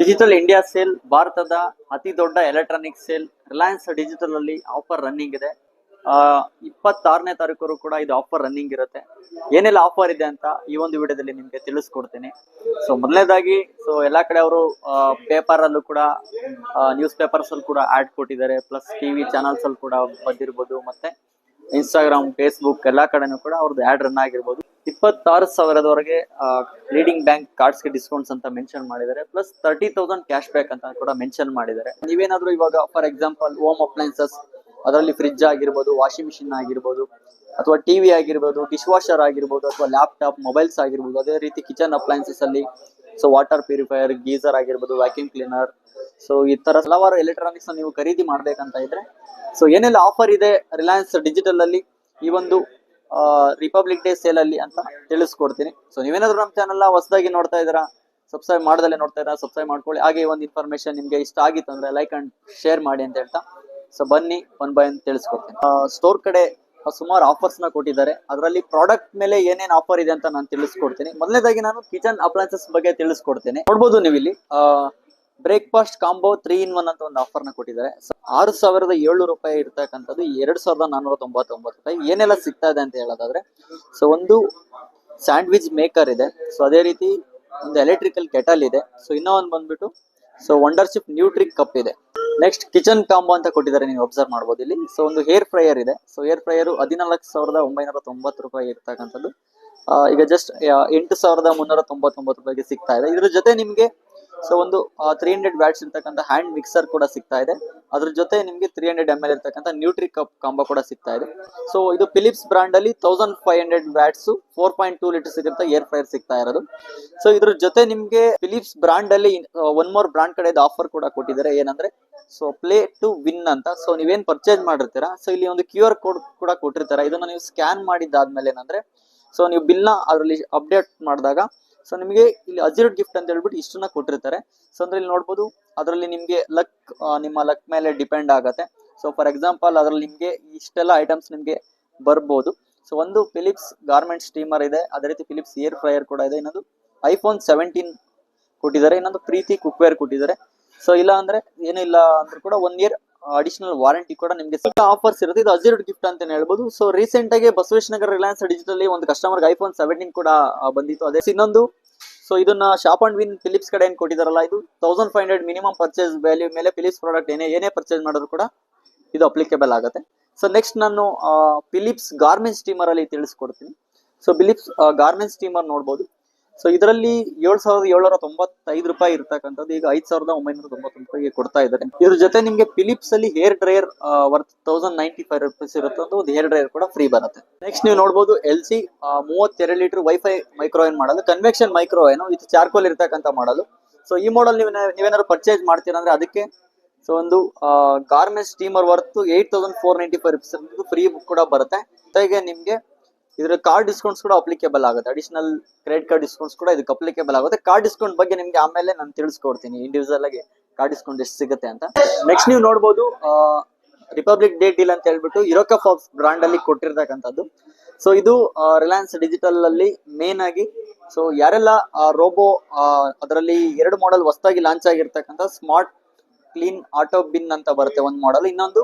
Digital India sale ಭಾರತದ ಅತಿ ದೊಡ್ಡ ಎಲೆಕ್ಟ್ರಾನಿಕ್ ಸೇಲ್ ರಿಲಯನ್ಸ್ ಡಿಜಿಟಲ್ ಅಲ್ಲಿ ಆಫರ್ ರನ್ನಿಂಗ್ ಇದೆ. ಇಪ್ಪತ್ತಾರನೇ ತಾರೀಕು ಕೂಡ ಇದು ಆಫರ್ ರನ್ನಿಂಗ್ ಇರುತ್ತೆ. ಏನೆಲ್ಲ ಆಫರ್ ಇದೆ ಅಂತ ಈ ಒಂದು ವಿಡಿಯೋದಲ್ಲಿ ನಿಮ್ಗೆ ತಿಳಿಸ್ಕೊಡ್ತೀನಿ. ಸೊ ಮೊದಲನೇದಾಗಿ ಸೊ ಎಲ್ಲಾ ಕಡೆ ಅವರು ಪೇಪರ್ ಅಲ್ಲೂ ಕೂಡ ನ್ಯೂಸ್ ಪೇಪರ್ಸ್ ಅಲ್ಲಿ ಕೂಡ ಆಡ್ ಕೊಟ್ಟಿದ್ದಾರೆ. ಪ್ಲಸ್ ಟಿವಿ ಚಾನಲ್ಸ್ ಅಲ್ಲಿ ಕೂಡ ಬಂದಿರ್ಬೋದು. ಮತ್ತೆ ಇನ್ಸ್ಟಾಗ್ರಾಮ್ ಫೇಸ್ಬುಕ್ ಎಲ್ಲಾ ಕಡೆನೂ ಕೂಡ ಅವ್ರದ್ದು ಆಡ್ ರನ್ ಆಗಿರ್ಬೋದು. ಇಪ್ಪತ್ತಾರು ಸಾವಿರದವರೆಗೆ ಲೀಡಿಂಗ್ ಬ್ಯಾಂಕ್ ಕಾರ್ಡ್ಸ್ಗೆ ಡಿಸ್ಕೌಂಟ್ಸ್ ಅಂತ ಮೆನ್ಷನ್ ಮಾಡಿದ್ದಾರೆ. Plus thirty thousand cash back ಅಂತ ಕೂಡ ಮೆನ್ಷನ್ ಮಾಡಿದ್ದಾರೆ. ನೀವೇನಾದ್ರೂ ಇವಾಗ ಫಾರ್ ಎಕ್ಸಾಂಪಲ್ ಹೋಮ್ ಅಪ್ಲೈನ್ಸಸ್ ಅದರಲ್ಲಿ ಫ್ರಿಜ್ ಆಗಿರ್ಬೋದು ವಾಷಿಂಗ್ ಮಿಷಿನ್ ಆಗಿರ್ಬೋದು, ಅಥವಾ ಟಿವಿ ಆಗಿರ್ಬೋದು ಡಿಶ್ ವಾಷರ್ ಆಗಿರ್ಬೋದು, ಅಥವಾ ಲ್ಯಾಪ್ಟಾಪ್ ಮೊಬೈಲ್ಸ್ ಆಗಿರ್ಬೋದು, ಅದೇ ರೀತಿ ಕಿಚನ್ ಅಪ್ಲೈನ್ಸಸ್ ಅಲ್ಲಿ ಸೊ ವಾಟರ್ ಪ್ಯೂರಿಫೈಯರ್ ಗೀಸರ್ ಆಗಿರ್ಬೋದು ವ್ಯಾಕ್ಯೂಮ್ ಕ್ಲೀನರ್ ಸೊ ಈ ತರ ಹಲವಾರು ಎಲೆಕ್ಟ್ರಾನಿಕ್ಸ್ ನೀವು ಖರೀದಿ ಮಾಡ್ಬೇಕಂತ ಇದ್ರೆ ಸೊ ಏನೆಲ್ಲ ಆಫರ್ ಇದೆ ರಿಲಯನ್ಸ್ ಡಿಜಿಟಲ್ ಅಲ್ಲಿ? ಈ ಒಂದು ರಿಪಬ್ಲಿಕ್ ಡೇ ಸೇಲ್ ಅಲ್ಲಿ ಅಂತ ತಿಳಿಸ್ಕೊಡ್ತೀನಿ. ಸೊ ನೀವೇನಾದ್ರೂ ನಮ್ಮ ಚಾನಲ್ ಹೊಸದಾಗಿ ನೋಡ್ತಾ ಇದ್ದೀರಾ ಸಬ್ಸ್ಕ್ರೈಬ್ ಮಾಡದಲ್ಲೇ ನೋಡ್ತಾ ಇದ್ದೀರಾ ಸಬ್ಸ್ಕ್ರೈಬ್ ಮಾಡ್ಕೊಳ್ಳಿ. ಹಾಗೆ ಒಂದು ಇನ್ಫಾರ್ಮೇಶನ್ ನಿಮ್ಗೆ ಇಷ್ಟ ಆಗಿತ್ತು ಅಂದ್ರೆ ಲೈಕ್ ಅಂಡ್ ಶೇರ್ ಮಾಡಿ ಅಂತ ಹೇಳ್ತಾ. ಸೊ ಬನ್ನಿ ಒನ್ ಬೈ ಅಂತ ತಿಳಿಸ್ಕೊಡ್ತೀನಿ. ಸ್ಟೋರ್ ಕಡೆ ಸುಮಾರು ಆಫರ್ಸ್ನ ಕೊಟ್ಟಿದ್ದಾರೆ. ಅದರಲ್ಲಿ ಪ್ರಾಡಕ್ಟ್ ಮೇಲೆ ಏನೇನ್ ಆಫರ್ ಇದೆ ಅಂತ ನಾನು ತಿಳಿಸ್ಕೊಡ್ತೀನಿ. ಮೊದಲನೇದಾಗಿ ನಾನು ಕಿಚನ್ ಅಪ್ಲೈನ್ಸಸ್ ಬಗ್ಗೆ ತಿಳಿಸ್ಕೊಡ್ತೀನಿ. ನೋಡ್ಬೋದು ನೀವು ಇಲ್ಲಿ breakfast combo three in one ಅಂತ ಒಂದು ಆಫರ್ನ ಕೊಟ್ಟಿದ್ದಾರೆ ಆರು ಸಾವಿರದ ಏಳು ರೂಪಾಯಿ ಇರ್ತಕ್ಕಂಥದ್ದು ಎರಡ್ ಸಾವಿರದ ನಾನೂರ ತೊಂಬತ್ತೊಂಬತ್ತು ರೂಪಾಯಿ. ಏನೆಲ್ಲ ಸಿಗ್ತಾ ಇದೆ ಅಂತ ಹೇಳೋದಾದ್ರೆ, ಸೊ ಒಂದು ಸ್ಯಾಂಡ್ವಿಚ್ ಮೇಕರ್ ಇದೆ. ಸೊ ಅದೇ ರೀತಿ ಒಂದು ಎಲೆಕ್ಟ್ರಿಕಲ್ ಕೆಟಲ್ ಇದೆ. ಸೊ ಇನ್ನೂ ಒಂದು ಬಂದ್ಬಿಟ್ಟು, ಸೊ ವಂಡರ್ಶಿಪ್ ನ್ಯೂಟ್ರಿಕ್ ಕಪ್ ಇದೆ. ನೆಕ್ಸ್ಟ್ ಕಿಚನ್ ಕಾಂಬೋ ಅಂತ ಕೊಟ್ಟಿದ್ದಾರೆ, ನೀವು ಅಬ್ಸರ್ವ್ ಮಾಡ್ಬೋದು ಇಲ್ಲಿ. ಸೊ ಒಂದು ಹೇರ್ ಫ್ರೈಯರ್ ಇದೆ. ಸೊ ಹೇರ್ ಫ್ರೈಯರ್ ಹದಿನಾಲ್ಕು ಸಾವಿರದ ಒಂಬೈನೂರ ತೊಂಬತ್ತು ರೂಪಾಯಿ ಇರ್ತಕ್ಕಂಥದ್ದು. ಈಗ ಜಸ್ಟ್ ಎಂಟು ಸಾವಿರದ ಮುನ್ನೂರ ತೊಂಬತ್ತೊಂಬತ್ತು ರೂಪಾಯಿಗೆ ಸಿಗ್ತಾ ಇದೆ. ಇದ್ರ ಜೊತೆ ನಿಮಗೆ ಸೊ ಒಂದು ತ್ರೀ ಹಂಡ್ರೆಡ್ ವ್ಯಾಟ್ಸ್ ಇರ್ತಕ್ಕಂಥ ಹ್ಯಾಂಡ್ ಮಿಕ್ಸರ್ ಕೂಡ ಸಿಗ್ತಾ ಇದೆ. ಅದ್ರ ಜೊತೆ ನಿಮಗೆ ತ್ರೀ ಹಂಡ್ರೆಡ್ ಎಂ ಎಲ್ ಇರ್ತಕ್ಕಂಥ ನ್ಯೂಟ್ರಿ ಕಪ್ ಕಾಂಬೋ ಕೂಡ ಸಿಗ್ತಾ ಇದೆ. ಸೊ ಇದು ಫಿಲಿಪ್ಸ್ ಬ್ರಾಂಡ್ ಅಲ್ಲಿ thousand five hundred watts four point two litres ಇರುತ್ತೆ ಏರ್ ಫ್ರೈಯರ್ ಸಿಗ್ತಾ ಇರೋದು. ಸೊ ಇದ್ರ ಜೊತೆ ನಿಮಗೆ ಫಿಲಿಪ್ಸ್ ಬ್ರಾಂಡ್ ಅಲ್ಲಿ ಒನ್ ಮೋರ್ ಬ್ರಾಂಡ್ ಕಡೆ ಆಫರ್ ಕೂಡ ಕೊಟ್ಟಿದ್ದಾರೆ. ಏನಂದ್ರೆ ಸೊ ಪ್ಲೇ ಟು ವಿನ್ ಅಂತ. ಸೊ ನೀವೇನ್ ಪರ್ಚೇಸ್ ಮಾಡಿರ್ತೀರಾ? ಸೊ ಇಲ್ಲಿ ಒಂದು ಕ್ಯೂ ಆರ್ ಕೋಡ್ ಕೂಡ ಕೊಟ್ಟಿರ್ತಾರೆ. ಇದನ್ನ ನೀವು ಸ್ಕ್ಯಾನ್ ಮಾಡಿದ್ದಾದ್ಮೇಲೆ ಏನಂದ್ರೆ ಸೊ ನೀವು ಬಿಲ್ನ ಅದರಲ್ಲಿ ಅಪ್ಡೇಟ್ ಮಾಡಿದಾಗ ಸೊ ನಿಮಗೆ ಇಲ್ಲಿ ಅಜಿರ್ಡ್ ಗಿಫ್ಟ್ ಅಂತ ಹೇಳ್ಬಿಟ್ಟು ಇಷ್ಟನ್ನ ಕೊಟ್ಟಿರ್ತಾರೆ. ಸೊ ಅಂದ್ರೆ ಇಲ್ಲಿ ನೋಡ್ಬೋದು, ಅದರಲ್ಲಿ ನಿಮಗೆ ಲಕ್ ನಿಮ್ಮ ಲಕ್ ಮೇಲೆ ಡಿಪೆಂಡ್ ಆಗತ್ತೆ. ಸೊ ಫಾರ್ ಎಕ್ಸಾಂಪಲ್ ಅದರಲ್ಲಿ ನಿಮಗೆ ಇಷ್ಟೆಲ್ಲ ಐಟಮ್ಸ್ ನಿಮಗೆ ಬರ್ಬೋದು. ಸೊ ಒಂದು ಫಿಲಿಪ್ಸ್ ಗಾರ್ಮೆಂಟ್ ಸ್ಟೀಮರ್ ಇದೆ. ಅದೇ ರೀತಿ ಫಿಲಿಪ್ಸ್ ಏರ್ ಫ್ರೈಯರ್ ಕೂಡ ಇದೆ. ಇನ್ನೊಂದು ಐಫೋನ್ ಸೆವೆಂಟೀನ್ ಕೊಟ್ಟಿದ್ದಾರೆ. ಇನ್ನೊಂದು ಪ್ರೀತಿ ಕುಕ್ವೇರ್ ಕೊಟ್ಟಿದ್ದಾರೆ. ಸೊ ಇಲ್ಲ ಅಂದ್ರೆ, ಏನು ಇಲ್ಲ ಅಂದ್ರೂ ಕೂಡ ಒನ್ ಇಯರ್ ಅಡಿಷನಲ್ ವಾರಂಟಿ ಕೂಡ ನಿಮಗೆ ಆಫರ್ಸ್ ಇರುತ್ತೆ. ಇದು ಅಜಿರ್ಡ್ ಗಿಫ್ಟ್ ಅಂತ ಹೇಳ್ಬೋದು. ಸೊ ರೀಸೆಂಟ್ ಆಗಿ ಬಸವೇಶ್ ನಗರ ರಿಲಯನ್ಸ್ ಡಿಜಿಟಲ್ ಒಂದು ಕಸ್ಟಮರ್ ಐಫೋನ್ ಸೆವೆಂಟೀನ್ ಕೂಡ ಬಂದಿತ್ತು. ಅದೇ ಇನ್ನೊಂದು. ಸೊ ಇದನ್ನ ಶಾಪ್ ಅಂಡ್ ವಿನ್ ಫಿಲಿಪ್ಸ್ ಕಡೆ ಏನ್ ಕೊಟ್ಟಿದಾರಲ್ಲ, ಇದು thousand five hundred minimum purchase value ಮೇಲೆ ಫಿಲಿಪ್ಸ್ ಪ್ರಾಡಕ್ಟ್ ಏನೇ ಏನೇ ಪರ್ಚೇಸ್ ಮಾಡಿದ್ರು ಕೂಡ ಇದು ಅಪ್ಲಿಕೇಬಲ್ ಆಗುತ್ತೆ. ಸೊ ನೆಕ್ಸ್ಟ್ ನಾನು ಫಿಲಿಪ್ಸ್ ಗಾರ್ಮೆಂಟ್ ಸ್ಟೀಮರ್ ಅಲ್ಲಿ ತಿಳಿಸ್ಕೊಡ್ತೀನಿ. ಸೊ ಫಿಲಿಪ್ಸ್ ಗಾರ್ಮೆಂಟ್ ಸ್ಟೀಮರ್ ನೋಡ್ಬೋದು. ಸೊ ಇದರಲ್ಲಿ ಏಳ್ ಸಾವಿರದ ಏಳ್ನೂರ ತೊಂಬತ್ತೈದು ರೂಪಾಯಿ ಇರ್ತಕ್ಕಂಥದ್ದು, ಈಗ ಐದ್ ಸಾವಿರದ ಒಂಬೈನೂರ ತೊಂಬತ್ತೊಂದು ರೂಪಾಯಿಗೆ ಕೊಡ್ತಾ ಇದ್ದಾರೆ. ಇದ್ರ ಜೊತೆ ನಿಮ್ಗೆ ಫಿಲಿಪ್ಸ್ ಅಲ್ಲಿ hair dryer worth thousand ninety five rupees ಇರುತ್ತೆ ಒಂದು ಹೇರ್ ಡ್ರೈಯರ್ ಕೂಡ ಫ್ರೀ ಬರುತ್ತೆ. ನೆಕ್ಸ್ಟ್ ನೀವು ನೋಡಬಹುದು ಎಲ್ ಸಿ ಮೂವತ್ತೆರಡು ಲೀಟರ್ ವೈಫೈ ಮೈಕ್ರೋವೇನ್ ಮಾಡಲು ಕನ್ವೆಕ್ಷನ್ ಮೈಕ್ರೋವೇನು ಇದು ಚಾರ್ಕೋಲ್ ಇರ್ತಕ್ಕಂಥ ಮಾಡಲು. ಸೊ ಈ ಮಾಡಲ್ ನೀವು ನೀವೇನಾದ್ರು ಪರ್ಚೇಸ್ ಮಾಡ್ತೀರಾ ಅಂದ್ರೆ ಅದಕ್ಕೆ ಸೊ ಒಂದು garment steamer worth eight thousand four ninety five rupees free ಕೂಡ ಬರುತ್ತೆ. ಜೊತೆಗೆ ನಿಮ್ಗೆ ಇದ್ರ ಕಾರ್ಡ್ ಡಿಸ್ಕೌಂಟ್ಸ್ ಕೂಡ ಅಪ್ಲಿಕೇಬಲ್ ಆಗುತ್ತೆ. ಅಡಿಷನಲ್ ಕ್ರೆಡಿಟ್ ಕಾರ್ಡ್ ಡಿಸ್ಕೌಂಟ್ಸ್ ಕೂಡ ಇದಕ್ಕೆ ಅಪ್ಲಿಕೇಬಲ್ ಆಗುತ್ತೆ. ಕಾರ್ಡ್ ಡಿಸ್ಕೌಂಟ್ ಬಗ್ಗೆ ನಿಮ್ಗೆ ಆಮೇಲೆ ನಾನು ತಿಳಿಸ್ಕೊಡ್ತೀನಿ ಇಂಡಿವಿಜುವಲ್ ಆಗಿ ಕಾರ್ಡ್ ಡಿಸ್ಕೌಂಟ್ ಎಷ್ಟು ಸಿಗುತ್ತೆ ಅಂತ. ನೆಕ್ಸ್ಟ್ ನೀವು ನೋಡ್ಬೋದು ರಿಪಬ್ಲಿಕ್ ಡೇ ಡೀಲ್ ಅಂತ ಹೇಳ್ಬಿಟ್ಟು ಇರೋಕ ಫಾಕ್ಸ್ ಬ್ರಾಂಡ್ ಅಲ್ಲಿ ಕೊಟ್ಟಿರ್ತಕ್ಕಂಥದ್ದು. ಸೊ ಇದು ರಿಲಯನ್ಸ್ ಡಿಜಿಟಲ್ ಅಲ್ಲಿ ಮೇನ್ ಆಗಿ ಸೊ ಯಾರೆಲ್ಲ ರೋಬೋ ಅದರಲ್ಲಿ ಎರಡು ಮಾಡೆಲ್ ಹೊಸದಾಗಿ ಲಾಂಚ್ ಆಗಿರ್ತಕ್ಕಂಥ ಸ್ಮಾರ್ಟ್ ಕ್ಲೀನ್ ಆಟೋ ಬಿನ್ ಅಂತ ಬರುತ್ತೆ ಒಂದು ಮಾಡೆಲ್ ಇನ್ನೊಂದು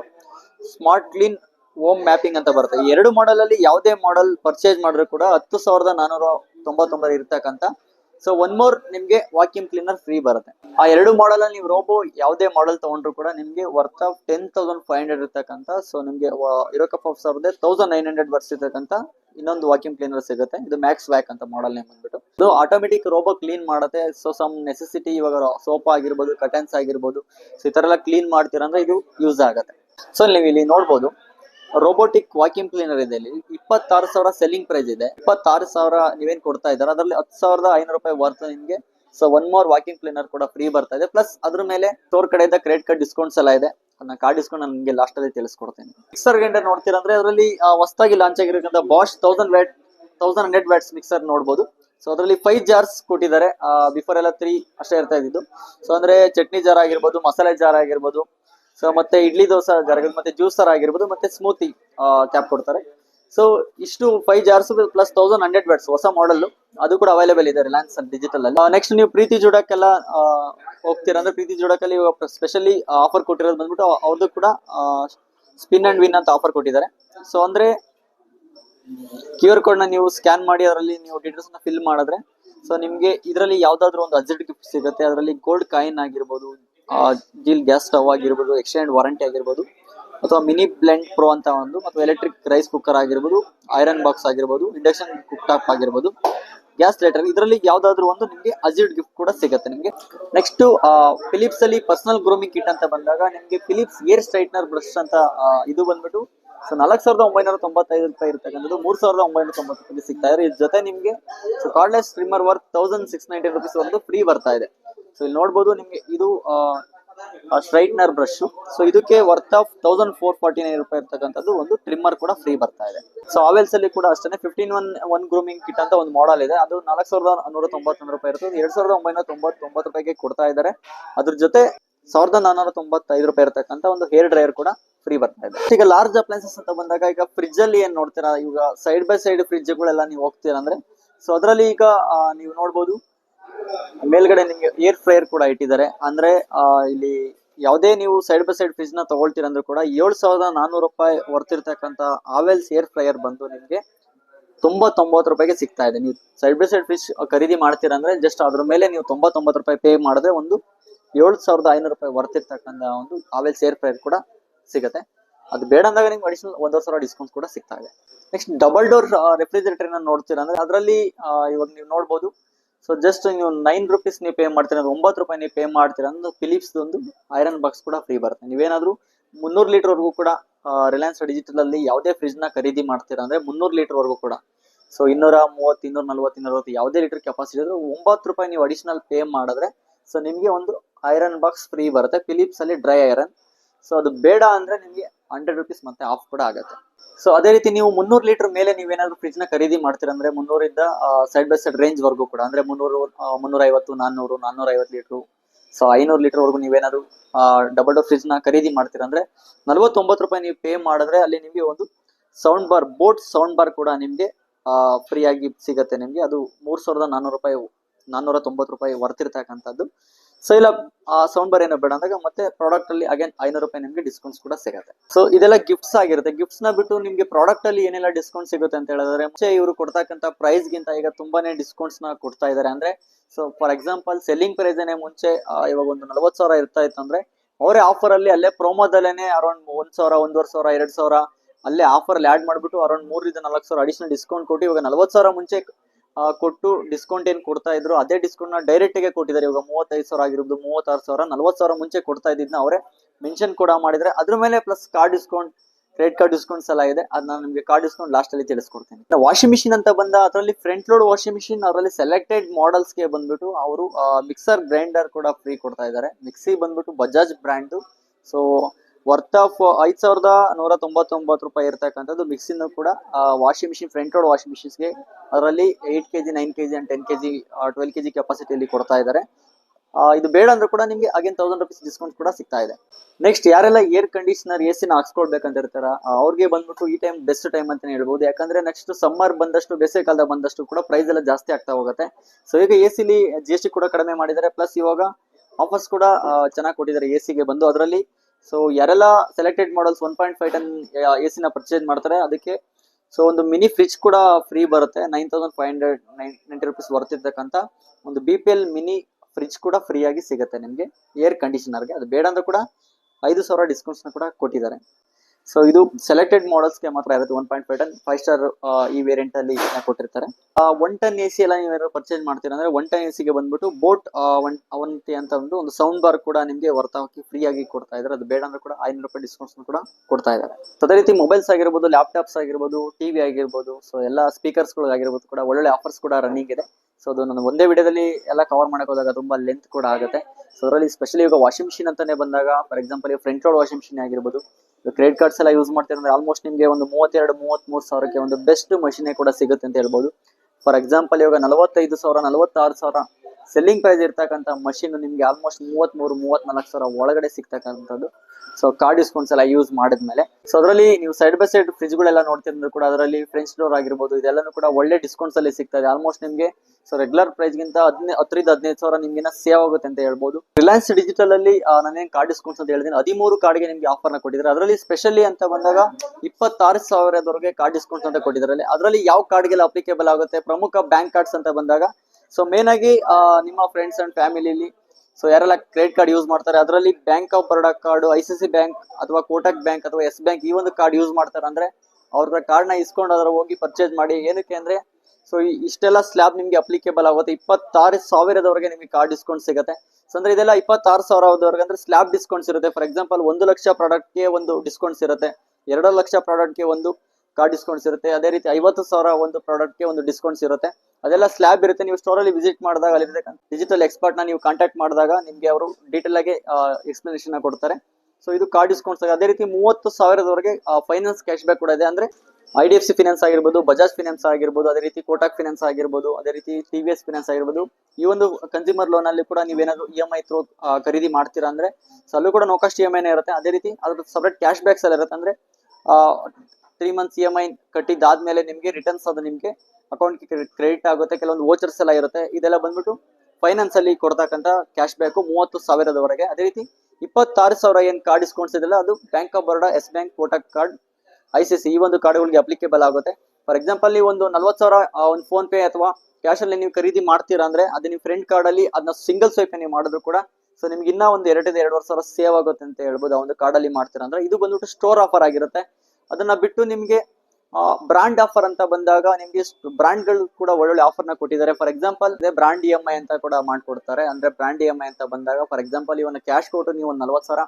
ಸ್ಮಾರ್ಟ್ ಕ್ಲೀನ್ ಹೋಮ್ ಮ್ಯಾಪಿಂಗ್ ಅಂತ ಬರುತ್ತೆ. ಎರಡು ಮಾಡೆಲ್ ಅಲ್ಲಿ ಯಾವುದೇ ಮಾಡೆಲ್ ಪರ್ಚೇಸ್ ಮಾಡಿದ್ರು ಕೂಡ ಹತ್ತು ಸಾವಿರದ ನಾನೂರ ತೊಂಬತ್ತೊಂಬತ್ತು ಇರ್ತಕ್ಕಂಥ ಸೊ ಒನ್ ಮೋರ್ ನಿಮ್ಗೆ ವಾಕ್ಯೂಮ್ ಕ್ಲೀನರ್ ಫ್ರೀ ಬರುತ್ತೆ. ಆ ಎರಡು ಮಾಡೆಲ್ ಅಲ್ಲಿ ನೀವು ರೋಬೋ ಯಾವುದೇ ಮಾಡೆಲ್ ತಗೊಂಡ್ರು ಕೂಡ ನಿಮ್ಗೆ worth of ten thousand five hundred ಇರ್ತಕ್ಕಂಥ ಸೊ ನಿಮ್ಗೆ ಇರೋಕಪ್ ಆಫ್ ಸಾವಿರದ ತೌಸಂಡ್ ನೈನ್ ಹಂಡ್ರೆಡ್ ಬರ್ಸ್ ಇರ್ತಕ್ಕಂಥ ಇನ್ನೊಂದು ವಾಕ್ಯೂಮ್ ಕ್ಲೀನರ್ ಸಿಗುತ್ತೆ. ಇದು ಮ್ಯಾಕ್ಸ್ ವ್ಯಾಕ್ ಅಂತ ಮಾಡೆಲ್ ನೇಮ್ ಬಂದ್ಬಿಟ್ಟು. ಇದು ಆಟೋಮೆಟಿಕ್ ರೋಬೋ ಕ್ಲೀನ್ ಮಾಡುತ್ತೆ. ಸೊ ಸಮ್ ನೆಸೆಸಿಟಿ ಇವಾಗ ಸೋಪ್ ಆಗಿರ್ಬೋದು ಕಟನ್ಸ್ ಆಗಿರ್ಬೋದು ಸೊ ಈ ತರ ಎಲ್ಲ ಕ್ಲೀನ್ ಮಾಡ್ತೀರಂದ್ರೆ ಇದು ಯೂಸ್ ಆಗುತ್ತೆ. ಸೊ ನೀವು ಇಲ್ಲಿ ನೋಡ್ಬೋದು. ರೋಬೋಟಿಕ್ ವಾಕ್ಯೂಮ್ ಕ್ಲೀನರ್ ಇದೆ ಇಲ್ಲಿ. ಇಪ್ಪತ್ತಾರು ಸಾವಿರ ಸೆಲ್ಲಿಂಗ್ ಪ್ರೈಸ್ ಇದೆ. ಇಪ್ಪತ್ತಾರು ಸಾವಿರ ನೀವೇನ್ ಕೊಡ್ತಾ ಇದ್ದಾರೆ? ಅದರಲ್ಲಿ ಹತ್ತು ಸಾವಿರದ ಐನೂರು ರೂಪಾಯಿ ವರ್ತ್ ನಿಮಗೆ. So one more walking cleaner ಕೂಡ ಫ್ರೀ ಬರ್ತಾ ಇದೆ. ಪ್ಲಸ್ ಅದ್ರ ಮೇಲೆ ಸ್ಟೋರ್ ಕಡೆಯಿಂದ ಕ್ರೆಡಿಟ್ ಕಾರ್ಡ್ ಡಿಸ್ಕೌಂಟ್ಸ್ ಎಲ್ಲ ಇದೆ. ಅದನ್ನ ಕಾರ್ಡ್ ಡಿಸ್ಕೌಂಟ್ ನಾನು ನಿಮಗೆ ಲಾಸ್ಟ್ ಅಲ್ಲಿ ತಿಳಿಸ್ಕೊಡ್ತೀನಿ. ಮಿಕ್ಸರ್ ಗ್ರೈಂಡರ್ ನೋಡ್ತೀರಾ ಅಂದ್ರೆ ಅದರಲ್ಲಿ ಹೊಸದಾಗಿ ಲಾಂಚ್ ಆಗಿರೋದ್ರಿಂದ Bosch thousand watt thousand hundred watts mixer ನೋಡ್ಬೋದು. ಸೊ ಅದರಲ್ಲಿ ಫೈವ್ ಜಾರ್ಸ್ ಕೊಟ್ಟಿದ್ದಾರೆ. ಬಿಫೋರ್ ಎಲ್ಲ ತ್ರೀ ಅಷ್ಟೇ ಇರ್ತಾ ಇದ್ದಿದ್ದು. ಸೊ ಅಂದ್ರೆ ಚಟ್ನಿ ಜಾರ್ ಆಗಿರ್ಬೋದು, ಮಸಾಲೆ ಜಾರ್ ಆಗಿರ್ಬೋದು ಸೊ ಮತ್ತೆ ಇಡ್ಲಿ ದೋಸೆ ಜಾರ್ ಆಗಿರ್ಬೋದು ಮತ್ತೆ ಜ್ಯೂಸರ್ ಆಗಿರ್ಬೋದು, ಮತ್ತೆ ಸ್ಮೂತಿ ಕ್ಯಾಪ್ ಕೊಡ್ತಾರೆ. ಸೊ ಇಷ್ಟು five jars plus thousand hundred watts ಹೊಸ ಮಾಡಲ್ ಅದು ಕೂಡ ಅವೈಲೇಬಲ್ ಇದೆ ರಿಲಯನ್ಸ್ ಡಿಜಿಟಲ್ ಅಲ್ಲಿ. ನೆಕ್ಸ್ಟ್ ನೀವು ಪ್ರೀತಿ ಜೋಡಕ್ಕೆಲ್ಲ ಹೋಗ್ತೀರಾ ಅಂದ್ರೆ ಪ್ರೀತಿ ಜೋಡಕಲ್ಲಿ ಸ್ಪೆಷಲಿ ಆಫರ್ ಕೊಟ್ಟಿರೋದು ಬಂದ್ಬಿಟ್ಟು ಅವ್ರದ್ದು ಕೂಡ ಸ್ಪಿನ್ ಅಂಡ್ ವಿನ್ ಅಂತ ಆಫರ್ ಕೊಟ್ಟಿದ್ದಾರೆ. ಸೊ ಅಂದ್ರೆ ಕ್ಯೂ ಆರ್ ಕೋಡ್ನ ನೀವು ಸ್ಕ್ಯಾನ್ ಮಾಡಿ, ಅದರಲ್ಲಿ ನೀವು ಡೀಟೇಲ್ಸ್ ಫಿಲ್ ಮಾಡಿದ್ರೆ ಸೊ ನಿಮ್ಗೆ ಇದರಲ್ಲಿ ಯಾವ್ದಾದ್ರು ಒಂದು ಅಜೆಟ್ ಗಿಫ್ಟ್ ಸಿಗುತ್ತೆ. ಅದರಲ್ಲಿ ಗೋಲ್ಡ್ ಕಾಯಿನ್ ಆಗಿರ್ಬೋದು ಜೀಲ್ ಗ್ಯಾಸ್ ಸ್ಟವ್ ಆಗಿರ್ಬೋದು ಎಕ್ಸ್ಟೆಂಡ್ ವಾರಂಟಿ ಆಗಿರ್ಬೋದು, ಅಥವಾ ಮಿನಿ ಬ್ಲೆಂಡ್ ಪ್ರೋ ಅಂತ ಒಂದು ಮತ್ತು ಎಲೆಕ್ಟ್ರಿಕ್ ರೈಸ್ ಕುಕ್ಕರ್ ಆಗಿರ್ಬೋದು ಐರನ್ ಬಾಕ್ಸ್ ಆಗಿರ್ಬೋದು ಇಂಡಕ್ಷನ್ ಕುಕ್ ಟಾಪ್ ಆಗಿರ್ಬೋದು ಗ್ಯಾಸ್ ಲೈಟರ್ ಇದರಲ್ಲಿ ಯಾವ್ದಾದ್ರು ಒಂದು ನಿಮ್ಗೆ ಅಜಿಡ್ ಗಿಫ್ಟ್ ಕೂಡ ಸಿಗುತ್ತೆ ನಿಮ್ಗೆ. ನೆಕ್ಸ್ಟ್ ಫಿಲಿಪ್ಸ್ ಅಲ್ಲಿ ಪರ್ಸನಲ್ ಗ್ರೂಮಿಂಗ್ ಕಿಟ್ ಅಂತ ಬಂದಾಗ ನಿಮ್ಗೆ ಫಿಲಿಪ್ಸ್ ಏರ್ ಸ್ಟ್ರೈಟ್ನರ್ ಬ್ರಷ್ ಅಂತ ಇದು ಬಂದ್ಬಿಟ್ಟು, ಸೊ ನಾಲ್ಕು ಸಾವಿರದ ಒಂಬೈನೂರ ತೊಂಬತ್ತೈದು ರೂಪಾಯಿ ಇರ್ತಕ್ಕಂಥದ್ದು ಮೂರ್ ಸಾವಿರದ ಒಂಬೈನೂರ ತೊಂಬತ್ತು ರೂಪಾಯಿ ಸಿಗ್ತಾ ಇದೆ. ಇದ್ರ ಜೊತೆ ನಿಮ್ಗೆ, so cordless trimmer worth thousand six ninety rupees ಒಂದು ಫ್ರೀ ಬರ್ತಾ ಇದೆ. ಸೊ ಇಲ್ಲಿ ನೋಡ್ಬೋದು ನಿಮ್ಗೆ ಇದು ಸ್ಟ್ರೈಟ್ನರ್ ಬ್ರಷ್ ಸೊ ಇದಕ್ಕೆ worth of thousand four forty nine ರೂಪಾಯಿ ಇರ್ತಕ್ಕಂಥದ್ದು ಒಂದು ಟ್ರಿಮ್ಮರ್ ಕೂಡ ಫ್ರೀ ಬರ್ತಾ ಇದೆ. ಸೊ ಆವೆಲ್ಸ್ ಅಲ್ಲಿ ಕೂಡ ಅಷ್ಟೇ fifteen one one grooming kit ಅಂತ ಒಂದು ಮಾಡಲ್ ಇದೆ. ಅದು ನಾಲ್ಕು ಸಾವಿರದ ನೂರ ತೊಂಬತ್ತೊಂದು ರೂಪಾಯಿ ಇರುತ್ತೆ. ಎರಡ್ ಸಾವಿರದ ಒಂಬೈನೂರ ತೊಂಬತ್ತೊಂಬತ್ತು ರೂಪಾಯಿಗೆ ಕೊಡ್ತಾ ಇದ್ದಾರೆ. ಅದ್ರ ಜೊತೆ ಸಾವಿರದ ನಾನ್ನೂರ ತೊಂಬತ್ತೈದು ರೂಪಾಯಿ ಇರತಕ್ಕಂತ ಒಂದು ಹೇರ್ ಡ್ರೈಯರ್ ಕೂಡ ಫ್ರೀ ಬರ್ತಾ ಇದೆ. ಈಗ ಲಾರ್ಜ್ ಅಪ್ಲೈನ್ಸಸ್ ಅಂತ ಬಂದಾಗ, ಈಗ ಫ್ರಿಜ್ ಅಲ್ಲಿ ಏನ್ ನೋಡ್ತೀರಾ? ಈಗ ಸೈಡ್ ಬೈ ಸೈಡ್ ಫ್ರಿಜ್ ಗಳೆಲ್ಲ ನೀವು ಹೋಗ್ತೀರಾ ಅಂದ್ರೆ ಸೊ ಅದರಲ್ಲಿ ಈಗ ನೀವು ನೋಡ್ಬೋದು ಮೇಲ್ಗಡೆ ನಿಮ್ಗೆ ಏರ್ ಫ್ರೈಯರ್ ಕೂಡ ಇಟ್ಟಿದ್ದಾರೆ. ಅಂದ್ರೆ ಇಲ್ಲಿ ಯಾವುದೇ ನೀವು ಸೈಡ್ ಬೈ ಸೈಡ್ ಫ್ರಿಜ್ನ ತಗೊಳ್ತೀರ ಅಂದ್ರೂ ಕೂಡ ಏಳು ಸಾವಿರದ ನಾನ್ನೂರು ರೂಪಾಯಿ ವರ್ತಿರ್ತಕ್ಕಂತ ಆವೆಲ್ಸ್ ಏರ್ ಫ್ರೈಯರ್ ಬಂದು ನಿಮ್ಗೆ ತೊಂಬತ್ತೊಂಬತ್ತು ರೂಪಾಯಿಗೆ ಸಿಗ್ತಾ ಇದೆ. ನೀವು ಸೈಡ್ ಬೈ ಸೈಡ್ ಫಿಶ್ ಖರೀದಿ ಮಾಡ್ತೀರಂದ್ರೆ ಜಸ್ಟ್ ಅದ್ರ ಮೇಲೆ ನೀವು ತೊಂಬತ್ತೊಂಬತ್ತು ರೂಪಾಯಿ ಪೇ ಮಾಡಿದ್ರೆ ಒಂದು ಏಳು ಸಾವಿರದ ಐನೂರು ರೂಪಾಯಿ ವರ್ತಿರ್ತಕ್ಕಂಥ ಒಂದು ಆವೆಲ್ಸ್ ಏರ್ ಫ್ರೈಯರ್ ಕೂಡ ಸಿಗುತ್ತೆ. ಅದು ಬೇಡ ಅಂದಾಗ ನಿಮ್ಗೆ ಅಡಿಷನಲ್ ಒಂದೂವರೆ ಸಾವಿರ ಡಿಸ್ಕೌಂಟ್ ಕೂಡ ಸಿಗ್ತಾ ಇದೆ. ನೆಕ್ಸ್ಟ್ ಡಬಲ್ ಡೋರ್ ರೆಫ್ರಿಜರೇಟರ್ ನೋಡ್ತೀರಾ ಅಂದ್ರೆ ಅದರಲ್ಲಿ ಇವಾಗ ನೀವು ನೋಡ್ಬೋದು ಸೊ ಜಸ್ಟ್ ನೀವು ನೈನ್ ರುಪೀಸ್ ನೀವು ಪೇ ಮಾಡ್ತೀರ ಅಂದ್ರೆ ಒಂಬತ್ತು ರೂಪಾಯಿ ನೀವು ಪೇ ಮಾಡ್ತೀರ ಅಂದ್ರೆ ಫಿಲಿಪ್ಸ್ ಒಂದು ಐರನ್ ಬಾಕ್ಸ್ ಕೂಡ ಫ್ರೀ ಬರುತ್ತೆ. ನೀವೇನಾದ್ರೂ ಮುನ್ನೂರು ಲೀಟರ್ ವರೆಗೂ ಕೂಡ ರಿಲಯನ್ಸ್ ಡಿಜಿಟಲ್ ಅಲ್ಲಿ ಯಾವುದೇ ಫ್ರಿಜ್ನ ಖರೀದಿ ಮಾಡ್ತೀರಾ ಅಂದ್ರೆ ಮುನ್ನೂರು ಲೀಟರ್ ವರೆಗೂ ಕೂಡ. ಸೊ ಇನ್ನೂರ ಮೂವತ್ತು, ಇನ್ನೂರ ನಲ್ವತ್ತು, ಇನ್ನೂರ ಅರವತ್ತು ಯಾವುದೇ ಲೀಟರ್ ಕೆಪಾಸಿಟಿ ಇದ್ರೆ ಒಂಬತ್ತು ರೂಪಾಯಿ ನೀವು ಅಡಿಷನಲ್ ಪೇ ಮಾಡಿದ್ರೆ ಸೊ ನಿಮಗೆ ಒಂದು ಐರನ್ ಬಾಕ್ಸ್ ಫ್ರೀ ಬರುತ್ತೆ. ಫಿಲಿಪ್ಸ್ ಅಲ್ಲಿ ಡ್ರೈ ಐರನ್ ಸೊ ಅದು ಬೇಡ ಅಂದ್ರೆ ನಿಮಗೆ ಹಂಡ್ರೆಡ್ ರುಪೀಸ್ ಮತ್ತೆ ಆಫ್ ಕೂಡ ಆಗುತ್ತೆ. ಸೊ ಅದೇ ರೀತಿ ನೀವು ಮುನ್ನೂರು ಲೀಟರ್ ಮೇಲೆ ನೀವೇನಾದ್ರೂ ಫ್ರಿಜ್ನ ಖರೀದಿ ಮಾಡ್ತೀರ ಅಂದ್ರೆ ಮುನ್ನೂರಿಂದ ಸೈಡ್ ಬೈ ಸೈಡ್ ರೇಂಜ್ ವರ್ಗೂ ಕೂಡ, ಅಂದ್ರೆ ಮುನ್ನೂರು ಮುನ್ನೂರ ಐವತ್ತು ನಾನ್ನೂರು ನಾನ್ನೂರ ಐವತ್ತು ಲೀಟರ್ ಸೊ ಐನೂರು ಲೀಟರ್ ವರ್ಗು ನೀವೇನಾದ್ರು ಡಬಲ್ ಡೋರ್ ಫ್ರಿಜ್ನ ಖರೀದಿ ಮಾಡ್ತೀರ ಅಂದ್ರೆ ನಲವತ್ತೊಂಬತ್ತು ರೂಪಾಯಿ ನೀವು ಪೇ ಮಾಡಿದ್ರೆ ಅಲ್ಲಿ ನಿಮಗೆ ಒಂದು sound bar Boat sound bar ಕೂಡ ನಿಮಗೆ ಫ್ರೀ ಆಗಿ ಸಿಗುತ್ತೆ ನಿಮಗೆ. ಅದು ಮೂರ್ ಸಾವಿರದ ನಾನ್ನೂರು ರೂಪಾಯಿ ನಾನ್ನೂರ ತೊಂಬತ್ತು ರೂಪಾಯಿ ವರ್ತಿರ್ತಕ್ಕಂಥದ್ದು ಸೊ ಇಲ್ಲ ಸೌಂಡ್ ಬಾರ್ ಏನೋ ಬೇಡ ಅಂದಾಗ ಮತ್ತೆ ಪ್ರಾಡಕ್ಟ್ ಅಲ್ಲಿ ಅಗೇನ್ ಐನೂರು ರೂಪಾಯಿ ನಿಮಗೆ ಡಿಸ್ಕೌಂಟ್ಸ್ ಕೂಡ ಸಿಗುತ್ತೆ. ಸೊ ಇದೆಲ್ಲ ಗಿಫ್ಟ್ಸ್ ಆಗಿರುತ್ತೆ. ಗಿಫ್ಟ್ಸ್ನ ಬಿಟ್ಟು ನಿಮಗೆ ಪ್ರಾಡಕ್ಟ್ ಅಲ್ಲಿ ಏನೆಲ್ಲ ಡಿಸ್ಕೌಂಟ್ ಸಿಗುತ್ತೆ ಅಂತ ಹೇಳಿದ್ರೆ, ಮುಂಚೆ ಇವರು ಕೊಡ್ತಕ್ಕಂತ ಪ್ರೈಸ್ ಗಿಂತ ಈಗ ತುಂಬಾನೇ ಡಿಸ್ಕೌಂಟ್ಸ್ನ ಕೊಡ್ತಾ ಇದಾರೆ. ಅಂದ್ರೆ so for example selling price ಏನೇ ಮುಂಚೆ ಇವಾಗ ಒಂದು ನಲವತ್ತು ಸಾವಿರ ಇರ್ತಾ ಇತ್ತು ಅಂದ್ರೆ, ಅವರೇ ಆಫರ್ ಅಲ್ಲಿ ಅಲ್ಲೇ ಪ್ರೊಮೋದಲ್ಲೇನೆ ಅರೌಂಡ್ ಒಂದ್ ಸಾವಿರ, ಒಂದೂವರೆ ಸಾವಿರ, ಎರಡ್ ಸಾವಿರ ಅಲ್ಲೇ ಆಫರ್ ಅಲ್ಲಿ ಆಡ್ ಮಾಡ್ಬಿಟ್ಟು ಅರೌಂಡ್ ಮೂರರಿಂದ ನಾಲ್ಕು ಸಾವಿರ ಅಡಿಷನಲ್ ಡಿಸ್ಕೌಂಟ್ ಕೊಟ್ಟು ಇವಾಗ ನಲ್ವತ್ತು ಸಾವಿರ ಮುಂಚೆ ಕೊಟ್ಟು ಡಿಸ್ಕೌಂಟ್ ಏನ್ ಕೊಡ್ತಾ ಇದ್ರು, ಅದೇ ಡಿಸ್ಕೌಂಟ್ನ ಡೈರೆಕ್ಟ್ಗೆ ಕೊಟ್ಟಿದ್ದಾರೆ. ಇವಾಗ ಮೂವತ್ತೈದು ಸಾವಿರ ಆಗಿರ್ಬೋದು ಮೂವತ್ತಾರು ಸಾವಿರ, ನಲ್ವತ್ತು ಸಾವಿರ ಮುಂಚೆ ಕೊಡ್ತಾ ಇದ್ದಿದ್ನ ಅವರೇ ಮೆನ್ಷನ್ ಕೂಡ ಮಾಡಿದ್ರೆ ಅದ್ರ ಮೇಲೆ plus card discount credit card discounts ಎಲ್ಲ ಇದೆ. ಅದನ್ನ ನಿಮಗೆ ಕಾರ್ಡ್ ಡಿಸ್ಕೌಂಟ್ ಲಾಸ್ಟ್ ಅಲ್ಲಿ ತಿಳಿಸ್ಕೊಡ್ತೀನಿ. ವಾಷಿಂಗ್ ಮಿಷಿನ್ ಅಂತ ಬಂದ, ಅದರಲ್ಲಿ ಫ್ರಂಟ್ ಲೋಡ್ ವಾಷಿಂಗ್ ಮಿಷಿನ್ ಅದರಲ್ಲಿ ಸೆಲೆಕ್ಟೆಡ್ ಮಾಡೆಲ್ಸ್ಗೆ ಬಂದ್ಬಿಟ್ಟು ಅವರು ಮಿಕ್ಸರ್ ಗ್ರೈಂಡರ್ ಕೂಡ ಫ್ರೀ ಕೊಡ್ತಾ ಇದ್ದಾರೆ. ಮಿಕ್ಸಿ ಬಂದ್ಬಿಟ್ಟು Bajaj brand so worth of ಐದ್ ಸಾವಿರದ ನೂರ ತೊಂಬತ್ತೊಂಬತ್ತು ರೂಪಾಯಿ ಇರ್ತಕ್ಕಂಥದ್ದು ಮಿಕ್ಸಿನೂ ಕೂಡ washing machine front load washing ಮಿಷಿನ್ಸ್ಗೆ ಅದರಲ್ಲಿ eight KG nine KG and ten K G twelve KG ಕೆಪಾಸಿಟಿಯಲ್ಲಿ ಕೊಡ್ತಾ ಇದ್ದಾರೆ. ಇದು ಬೇಡ ಅಂದ್ರೆ ಕೂಡ ನಿಮಗೆ ಅಗೇನ್ ತೌಸಂಡ್ ರುಪೀಸ್ ಡಿಸ್ಕೌಂಟ್ ಕೂಡ ಸಿಗ್ತಾ ಇದೆ. ನೆಕ್ಸ್ಟ್ ಯಾರೆಲ್ಲ ಏರ್ ಕಂಡೀಷನರ್ ಎ ಸಿನ ಹಾಕ್ಸ್ಕೊಳ್ಬೇಕಂತ ಇರ್ತಾರ ಅವ್ರಿಗೆ ಬಂದ್ಬಿಟ್ಟು ಈ ಟೈಮ್ ಬೆಸ್ಟ್ ಟೈಮ್ ಅಂತಾನೆ ಹೇಳ್ಬೋದು. ಯಾಕಂದ್ರೆ ನೆಕ್ಸ್ಟ್ ಸಮ್ಮರ್ ಬಂದಷ್ಟು, ಬೇಸಿಗೆ ಕಾಲದ ಬಂದಷ್ಟು ಕೂಡ ಪ್ರೈಸ್ ಎಲ್ಲ ಜಾಸ್ತಿ ಆಗ್ತಾ ಹೋಗುತ್ತೆ. ಸೊ ಈಗ ಎ ಸಿಲಿ ಜಿ ಎಸ್ ಟಿ ಕೂಡ ಕಡಿಮೆ ಮಾಡಿದ್ದಾರೆ ಪ್ಲಸ್ ಇವಾಗ ಆಫರ್ಸ್ ಕೂಡ ಚೆನ್ನಾಗಿ ಕೊಟ್ಟಿದ್ದಾರೆ ಎ ಸಿಗೆ ಬಂದು. ಅದರಲ್ಲಿ ಸೊ ಯಾರೆಲ್ಲ selected models one point five ton A ಸಿನ ಪರ್ಚೇಸ್ ಮಾಡ್ತಾರೆ, ಅದಕ್ಕೆ ಸೊ ಒಂದು ಮಿನಿ ಫ್ರಿಜ್ ಕೂಡ ಫ್ರೀ ಬರುತ್ತೆ. Nine thousand five hundred nine ninety rupees ಬರ್ತಿರ್ತಕ್ಕಂಥ ಒಂದು B P L mini fridge ಕೂಡ ಫ್ರೀ ಆಗಿ ಸಿಗುತ್ತೆ ನಿಮಗೆ. ಏರ್ ಕಂಡೀಷನರ್ಗೆ ಅದು ಬೇಡ ಅಂದ್ರೆ ಕೂಡ ಐದು ಸಾವಿರ ಡಿಸ್ಕೌಂಟ್ಸ್ನ ಕೂಡ ಕೊಟ್ಟಿದ್ದಾರೆ. ಸೊ ಇದು ಸೆಲೆಕ್ಟೆಡ್ಗೆ ಮಾತ್ರ ಇರುತ್ತೆ. One point five ton five star ಈ ವೇರಿಯಂಟ್ ಅಲ್ಲಿ ಕೊಟ್ಟಿರ್ತಾರೆ. ಒನ್ ಟನ್ ಎ ಸಿ ಎಲ್ಲ ನೀವೇನಾದ್ರು ಪರ್ಚೇಸ್ ಮಾಡ್ತೀರಾ ಅಂದ್ರೆ ಒನ್ ಟನ್ ಎ ಸಿಗೆ ಬಂದ್ಬಿಟ್ಟು ಬೋಟ್ ಅವಂತಿ ಅಂತ ಒಂದು ಒಂದು ಸೌಂಡ್ ಬಾರ್ ಕೂಡ ನಿಮಗೆ ವರ್ತವಾಗಿ ಫ್ರೀ ಆಗಿ ಕೊಡ್ತಾ ಇದ್ದಾರೆ ಅದು ಬೇಡ ಅಂದ್ರೆ ಕೂಡ ಐನೂರು ರೂಪಾಯಿ ಡಿಸ್ಕೌಂಟ್ಸ್ ಕೂಡ ಕೊಡ್ತಾ ಇದ್ದಾರೆ ಅದೇ ರೀತಿ ಮೊಬೈಲ್ಸ್ ಆಗಿರ್ಬೋದು ಲ್ಯಾಪ್ಟಾಪ್ಸ್ ಆಗಿರ್ಬೋದು ಟಿವಿ ಆಗಿರ್ಬೋದು ಸೊ ಎಲ್ಲ ಸ್ಪೀಕರ್ಸ್ ಆಗಿರ್ಬೋದು ಕೂಡ ಒಳ್ಳೊಳ್ಳೆ ಆಫರ್ಸ್ ಕೂಡ ರನ್ನಿಂಗ್ ಇದೆ. ಸೊ ಅದು ನಾನು ಒಂದೇ ವಿಡಿಯೋದಲ್ಲಿ ಎಲ್ಲ ಕವರ್ ಮಾಡಕ್ಕೆ ಹೋದಾಗ ತುಂಬಾ ಲೆಂತ್ ಕೂಡ ಆಗುತ್ತೆ. ಸೊ ಅದರಲ್ಲಿ ಸ್ಪೆಷಲಿ ಇವಾಗ ವಾಷಿಂಗ್ ಮಿಷಿನ್ ಅಂತಾನೆ ಬಂದಾಗ for example front load washing machine ಆಗಿರ್ಬೋದು ಕ್ರೆಡಿಟ್ ಕಾರ್ಡ್ಸ್ ಎಲ್ಲ ಯೂಸ್ ಮಾಡ್ತೀರ ಅಂದ್ರೆ ಆಲ್ಮೋಸ್ಟ್ ನಿಮಗೆ ಒಂದು ಮೂವತ್ತೆರಡು, ಮೂವತ್ಮೂರು ಸಾವಿರಕ್ಕೆ ಒಂದು ಬೆಸ್ಟ್ ಮಷಿನೇ ಕೂಡ ಸಿಗುತ್ತೆ ಅಂತ ಹೇಳ್ಬೋದು. ಫಾರ್ ಎಕ್ಸಾಂಪಲ್ ಇವಾಗ ನಲವತ್ತೈದು ಸಾವಿರ, ನಲವತ್ತಾರು ಸಾವಿರ ಸೆಲ್ಲಿಂಗ್ ಪ್ರೈಸ್ ಇರ್ತಕ್ಕಂಥ ಮಷಿನ್ ನಿಮಗೆ ಆಲ್ಮೋಸ್ಟ್ ಮೂವತ್ತ್ ಮೂರು ಮೂವತ್ನಾಲ್ಕು ಸಾವಿರ ಒಳಗಡೆ ಸಿಗ್ತಕ್ಕಂಥದ್ದು. ಸೊ ಕಾರ್ಡ್ ಡಿಸ್ಕೌಂಟ್ಸ್ ಎಲ್ಲ ಯೂಸ್ ಮಾಡಿದ್ಮೇಲೆ ಸೊ ಅದರಲ್ಲಿ ನೀವು ಸೈಡ್ ಬೈ ಸೈಡ್ ಫ್ರಿಜ್ಗಳೆಲ್ಲ ನೋಡ್ತಿದ್ರು ಕೂಡ, ಅದರಲ್ಲಿ ಫ್ರೆಂಚ್ ಡೋರ್ ಆಗಿರ್ಬೋದು, ಇದೆಲ್ಲನೂ ಕೂಡ ಒಳ್ಳೆ ಡಿಸ್ಕೌಂಟ್ಸ್ ಅಲ್ಲಿ ಸಿಗ್ತದೆ ಆಲ್ಮೋಸ್ಟ್ ನಿಮಗೆ ಸೊ ರೆಗ್ಯುಲರ್ ಪ್ರೈಸ್ ಗಿಂತ ಹದಿನೈದು ಹತ್ತರಿಂದ ಹದಿನೈದು ಸಾವಿರ ನಿಮ್ಗೆ ಸೇವ್ ಆಗುತ್ತೆ ಅಂತ ಹೇಳ್ಬೋದು. ರಿಲಯನ್ಸ್ ಡಿಜಿಟಲ್ ಅಲ್ಲಿ ನಾನೇನು ಕಾರ್ಡ್ ಡಿಸ್ಕೌಂಟ್ಸ್ ಅಂತ ಹೇಳಿದ್ದೀನಿ ಹದಿಮೂರು ಕಾರ್ಡ್ಗೆ ನಿಮ್ಗೆ ಆಫರ್ನ ಕೊಟ್ಟಿದ್ದಾರೆ. ಅದರಲ್ಲಿ ಸ್ಪೆಷಲಿ ಅಂತ ಬಂದಾಗ ಇಪ್ಪತ್ತಾರು ಸಾವಿರದವರೆಗೆ ಕಾರ್ಡ್ ಡಿಸ್ಕೌಂಟ್ಸ್ ಅಂತ ಕೊಟ್ಟಿದ್ದಾರೆ. ಅದರಲ್ಲಿ ಯಾವ ಕಾರ್ಡ್ಗೆಲ್ಲ ಅಪ್ಲಿಕೇಬಲ್ ಆಗುತ್ತೆ, ಪ್ರಮುಖ ಬ್ಯಾಂಕ್ ಕಾರ್ಡ್ಸ್ ಅಂತ ಬಂದಾಗ ಸೊ ಮೇನ್ ಆಗಿ ನಿಮ್ಮ ಫ್ರೆಂಡ್ಸ್ ಅಂಡ್ ಫ್ಯಾಮಿಲಿಲಿ ಸೊ ಯಾರೆಲ್ಲ ಕ್ರೆಡಿಟ್ ಕಾರ್ಡ್ ಯೂಸ್ ಮಾಡ್ತಾರೆ, ಅದರಲ್ಲಿ bank of Baroda card I C C bank ಅಥವಾ ಕೋಟಕ್ ಬ್ಯಾಂಕ್ ಅಥವಾ ಎಸ್ ಬ್ಯಾಂಕ್ ಈ ಒಂದು ಕಾರ್ಡ್ ಯೂಸ್ ಮಾಡ್ತಾರೆ. ಅಂದ್ರೆ ಅವ್ರ ಕಾರ್ಡ್ನ ಇಸ್ಕೊಂಡು ಅದ್ರ ಹೋಗಿ ಪರ್ಚೇಸ್ ಮಾಡಿ. ಏನಕ್ಕೆ ಅಂದ್ರೆ ಸೊ ಇಷ್ಟೆಲ್ಲ ಸ್ಲ್ಯಾಬ್ ನಿಮ್ಗೆ ಅಪ್ಲಿಕೇಬಲ್ ಆಗುತ್ತೆ. ಇಪ್ಪತ್ತಾರು ಸಾವಿರದವರೆಗೆ ನಿಮಗೆ ಕಾರ್ಡ್ ಡಿಸ್ಕೌಂಟ್ ಸಿಗುತ್ತೆ. ಸೊ ಅಂದ್ರೆ ಇದೆಲ್ಲ ಇಪ್ಪತ್ತಾರು ಸಾವಿರದವರೆಗೆ ಅಂದ್ರೆ ಸ್ಲ್ಯಾಬ್ ಡಿಸ್ಕೌಂಟ್ಸ್ ಇರುತ್ತೆ. ಫಾರ್ ಎಕ್ಸಾಂಪಲ್ ಒಂದು ಲಕ್ಷ ಪ್ರಾಡಕ್ಟ್ಗೆ ಒಂದು ಡಿಸ್ಕೌಂಟ್ಸ್ ಇರುತ್ತೆ. ಎರಡು ಲಕ್ಷ ಪ್ರಾಡಕ್ಟ್ಗೆ ಒಂದು ಕಾರ್ಡ್ ಡಿಸ್ಕೌಂಟ್ಸ್ ಇರುತ್ತೆ. ಅದೇ ರೀತಿ ಐವತ್ತು ಸಾವಿರ ಒಂದು ಪ್ರಾಡಕ್ಟ್ಗೆ ಒಂದು ಡಿಸ್ಕೌಂಟ್ಸ್ ಇರುತ್ತೆ. ಅದೆಲ್ಲ ಸ್ಲ್ಯಾಬ್ ಇರುತ್ತೆ. ನೀವು ಸ್ಟೋರ್ ಅಲ್ಲಿ ವಿಸಿಟ್ ಮಾಡಿದಾಗ ಅಲ್ಲಿ ಡಿಜಿಟಲ್ ಎಕ್ಸ್ಪರ್ಟ್ನ ನೀವು ಕಾಂಟ್ಯಾಕ್ಟ್ ಮಾಡಿದಾಗ ನಿಮ್ಗೆ ಅವರು ಡೀಟೇಲ್ ಆಗಿ ಎಕ್ಸ್ಪ್ಲನೇಷನ್ ಕೊಡ್ತಾರೆ. ಸೊ ಇದು ಕಾರ್ಡ್ ಡಿಸ್ಕೌಂಟ್ಸ್ ಅದೇ ರೀತಿ ಮೂವತ್ತು ಸಾವಿರದವರೆಗೆ ಫೈನಾನ್ಸ್ ಕ್ಯಾಶ್ ಬ್ಯಾಕ್ ಕೂಡ ಇದೆ. ಅಂದ್ರೆ I D F C finance ಆಗಿರ್ಬೋದು ಬಜಾಜ್ ಫಿನಾನ್ಸ್ ಆಗಿರ್ಬೋದು, ಅದೇ ರೀತಿ ಕೋಟಕ್ ಫಿನಾನ್ಸ್ ಆಗಿರ್ಬೋದು, ಅದೇ ರೀತಿ ಟಿ ವಿ ಎಸ್ ಫಿನಾನ್ಸ್ ಆಗಿರ್ಬೋದು. ಈ ಒಂದು ಕನ್ಸ್ಯೂಮರ್ ಲೋನ್ ಅಲ್ಲಿ ಕೂಡ ನೀವೇನಾದ್ರು ಇ ಎಂ ಐ ಥ್ರೂ ಖರೀದಿ ಮಾಡ್ತೀರಾ ಅಂದ್ರೆ ಸೊ ಅಲ್ಲೂ ಕೂಡ ನೋ ಕಾಸ್ಟ್ ಇ ಎಂ ಐನೇ ಇರುತ್ತೆ. ಅದೇ ರೀತಿ ಅದ್ರ ಸಪ್ರೇಟ್ ಕ್ಯಾಶ್ ಬ್ಯಾಕ್ಸ್ ಎಲ್ಲ ಇರುತ್ತೆ ಅಂದ್ರೆ three months E M I ಕಟ್ಟಿದ್ದಾದ್ಮೇಲೆ ನಿಮಗೆ ರಿಟರ್ನ್ಸ್ ಅದು ನಿಮಗೆ ಅಕೌಂಟ್ಗೆ ಕ್ರೆಡಿಟ್ ಆಗುತ್ತೆ. ಕೆಲವೊಂದು ವೋಚರ್ಸ್ ಎಲ್ಲ ಇರುತ್ತೆ. ಇದೆಲ್ಲ ಬಂದ್ಬಿಟ್ಟು ಫೈನಾನ್ಸ್ ಅಲ್ಲಿ ಕೊಡ್ತಕ್ಕಂಥ ಕ್ಯಾಶ್ ಬ್ಯಾಕ್ ಮೂವತ್ತು ಸಾವಿರದವರೆಗೆ. ಅದೇ ರೀತಿ ಇಪ್ಪತ್ತಾರು ಸಾವಿರ ಏನ್ ಕಾರ್ಡ್ ಡಿಸ್ಕೌಂಟ್ಸ್ ಅದು bank of Baroda yes bank Kotak card I C C ಈ ಒಂದು ಕಾರ್ಡ್ಗಳಿಗೆ ಅಪ್ಲಿಕೇಬಲ್ ಆಗುತ್ತೆ. ಫಾರ್ ಎಕ್ಸಾಂಪಲ್ ನೀವು ಒಂದು ನಲ್ವತ್ತು ಸಾವಿರ ಒಂದು ಫೋನ್ ಪೇ ಅಥವಾ ಕ್ಯಾಶ್ ಅಲ್ಲಿ ನೀವು ಖರೀದಿ ಮಾಡ್ತೀರಾ ಅಂದ್ರೆ ಅದು ನಿಮ್ಮ ಫ್ರೆಂಡ್ ಕಾರ್ಡ್ ಅಲ್ಲಿ ಅದನ್ನ ಸಿಂಗಲ್ ಸ್ವೈಪ್ ನೀವು ಮಾಡಿದ್ರು ಕೂಡ ಸೊ ನಿಮ್ಗೆ ಇನ್ನ ಒಂದು ಎರಡರಿಂದ ಎರಡುವರೆ ಸಾವಿರ ಸೇವ್ ಆಗುತ್ತೆ ಅಂತ ಹೇಳ್ಬೋದು ಆ ಒಂದು ಕಾರ್ಡ್ ಅಲ್ಲಿ ಮಾಡ್ತೀರಾ ಅಂದ್ರೆ. ಇದು ಬಂದ್ಬಿಟ್ಟು ಸ್ಟೋರ್ ಆಫರ್ ಆಗಿರುತ್ತೆ. ಅದನ್ನ ಬಿಟ್ಟು ನಿಮ್ಗೆ ಬ್ರಾಂಡ್ ಆಫರ್ ಅಂತ ಬಂದಾಗ ನಿಮ್ಗೆ ಬ್ರಾಂಡ್ಗಳು ಕೂಡ ಒಳ್ಳೊಳ್ಳೆ ಆಫರ್ನ ಕೊಟ್ಟಿದ್ದಾರೆ. For example brand E M I ಅಂತ ಕೂಡ ಮಾಡ್ಕೊಡ್ತಾರೆ. ಅಂದ್ರೆ ಬ್ರಾಂಡ್ ಇ ಎಂ ಐ ಅಂತ ಬಂದಾಗ ಫಾರ್ ಎಕ್ಸಾಂಪಲ್ ಇವನ್ನ ಕ್ಯಾಶ್ ಕೊಟ್ಟು ನೀವು ಒಂದು ನಲ್ವತ್ತು ಸಾವಿರ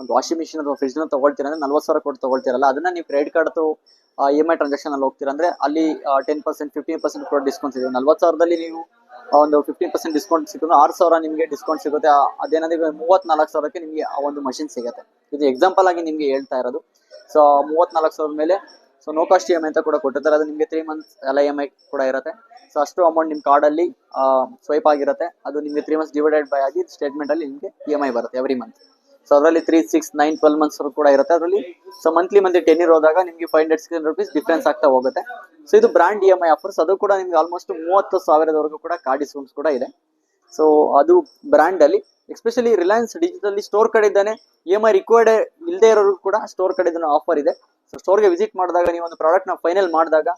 ಒಂದು ವಾಷಿಂಗ್ ಮಿಷಿನ್ ಅಥವಾ ಫ್ರಿಜ್ನ ತಗೊಳ್ತೀರ ಅಂದ್ರೆ ನಲ್ವತ್ತು ಸಾವಿರ ಕೊಟ್ಟು ತಗೊಳ್ತೀರಲ್ಲ, ಅದನ್ನ ನೀವು ಕ್ರೆಡಿಟ್ ಕಾರ್ಡ್ ಅಥವಾ ಇ ಎಂ ಐ ಟ್ರಾನ್ಸಾಕ್ಷನ್ ಅಲ್ಲಿ ಹೋಗ್ತೀರಾ ಅಂದ್ರೆ ಅಲ್ಲಿ ಟೆನ್ ಪರ್ಸೆಂಟ್ ಫಿಫ್ಟೀನ್ ಪರ್ಸೆಂಟ್ ಕೂಡ ಡಿಸ್ಕೌಂಟ್ ಸಿಗುತ್ತೆ. ನಲ್ವತ್ತು ಸಾವಿರದಲ್ಲಿ ನೀವು ಒಂದು ಫಿಫ್ಟೀನ್ ಪರ್ಸೆಂಟ್ ಡಿಸ್ಕೌಂಟ್ ಸಿಕ್ಕಿದ್ರೆ ಆರು ಸಾವಿರ ನಿಮಗೆ ಡಿಸ್ಕೌಂಟ್ ಸಿಗುತ್ತೆ. ಅದೇನಾದ್ರೆ ಮೂವತ್ನಾಲ್ಕು ಸಾವಿರಕ್ಕೆ ನಿಮಗೆ ಆ ಒಂದು ಮಷಿನ್ ಸಿಗುತ್ತೆ. ಇದು ಎಕ್ಸಾಂಪಲ್ ಆಗಿ ನಿಮಗೆ ಹೇಳ್ತಾ ಇರೋದು. ಸೊ ಮೂವತ್ನಾಲ್ಕು ಸಾವಿರದ ಮೇಲೆ so no cost E M I ಅಂತ ಕೂಡ ಕೊಟ್ಟಿರ್ತಾರೆ. ಅದು ನಿಮಗೆ ತ್ರೀ ಮಂತ್ಸ್ ಎಲ್ಲ ಇ ಎಂ ಐ ಕೂಡ ಇರುತ್ತೆ. ಸೊ ಅಷ್ಟು ಅಮೌಂಟ್ ನಿಮ್ಮ ಕಾರ್ಡಲ್ಲಿ ಸ್ವೈಪ್ ಆಗಿರುತ್ತೆ. ಅದು ನಿಮಗೆ ತ್ರೀ ಮಂತ್ಸ್ ಡಿವೈಡೆಡ್ ಬೈ ಆಗಿ ಸ್ಟೇಟ್ಮೆಂಟ್ ಅಲ್ಲಿ ನಿಮಗೆ ಇ ಎಂ ಐ ಬರುತ್ತೆ ಎವ್ರಿ ಮಂತ್ ಸೊ ಅದರಲ್ಲಿ three six nine twelve months ಕೂಡ ಇರುತ್ತೆ. ಅದರಲ್ಲಿ ಸೊ ಮಂತ್ಲಿ ಮಂತ್ಲಿ ಟೆನ್ ಇರ್ ಹೋದಾಗ ನಿಮಗೆ five hundred six rupees difference ಆಗ್ತಾ ಹೋಗುತ್ತೆ. ಸೊ ಇದು brand E M I offers ಅದು ಕೂಡ ನಿಮ್ಗೆ ಆಲ್ಮೋಸ್ಟ್ ಮೂವತ್ತು ಸಾವಿರದವರೆಗೂ ಕೂಡ ಕಾರ್ಡ್ ಡಿಸ್ಕೌಂಟ್ಸ್ ಕೂಡ ಇದೆ. ಸೊ ಅದು ಬ್ರ್ಯಾಂಡ್ ಅಲ್ಲಿ ಎಸ್ಪೆಷಲಿ ರಿಲಯನ್ಸ್ ಡಿಜಿಟಲ್ ಸ್ಟೋರ್ ಕಡೆ ಇದ್ದಾನೆ ಇ ಎಂ ಐ ರಿಕ್ವೈರ್ಡ್ ಇಲ್ಲದೆ ಇರೋರು ಕೂಡ ಸ್ಟೋರ್ ಕಡೆ ಆಫರ್ ಇದೆ. ಸೊ ಸ್ಟೋರ್ಗೆ ವಿಸಿಟ್ ಮಾಡಿದಾಗ ನೀವು ಒಂದು ಪ್ರಾಡಕ್ಟ್ನ ಫೈನಲ್ ಮಾಡಿದಾಗ